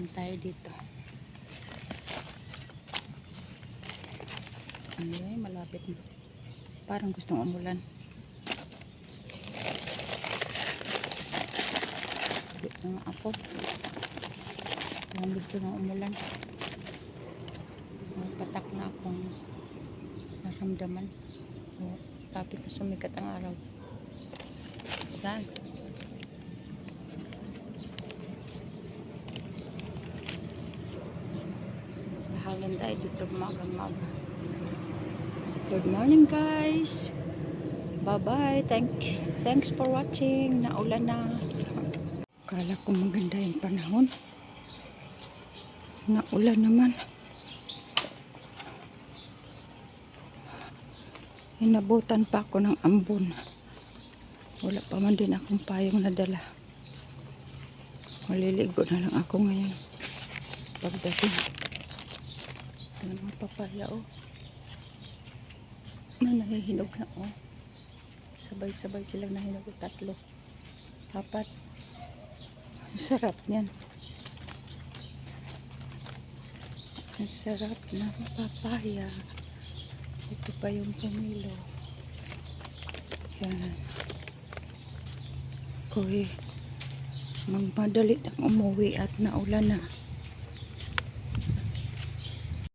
Hangin tayo dito. Ay, malapit na. Parang gustong umulan. Bit na ako. Parang gusto na umulan. May patak na akong naramdaman. Oh, Lapit na sumikat ang araw. Yan. Hangin tayo dito maga-maga. Good morning guys. Bye-bye. Thank, thanks for watching. Naulan na. Kala ko maganda yung panahon. Naulan naman. Inabutan pa ako ng ambon. Wala pa man din akong payong nadala. Maliligo na lang ako ngayon. Pagdating. Ano mga papaya oh. Na nahihinog na oh. Sabay-sabay silang nahinog oh, tatlo. Apat. Ang sarap niyan. Ang sarap ng papaya. Ito pa yung pamilo. Yan. Koy, magmadali nang umuwi at naulan na.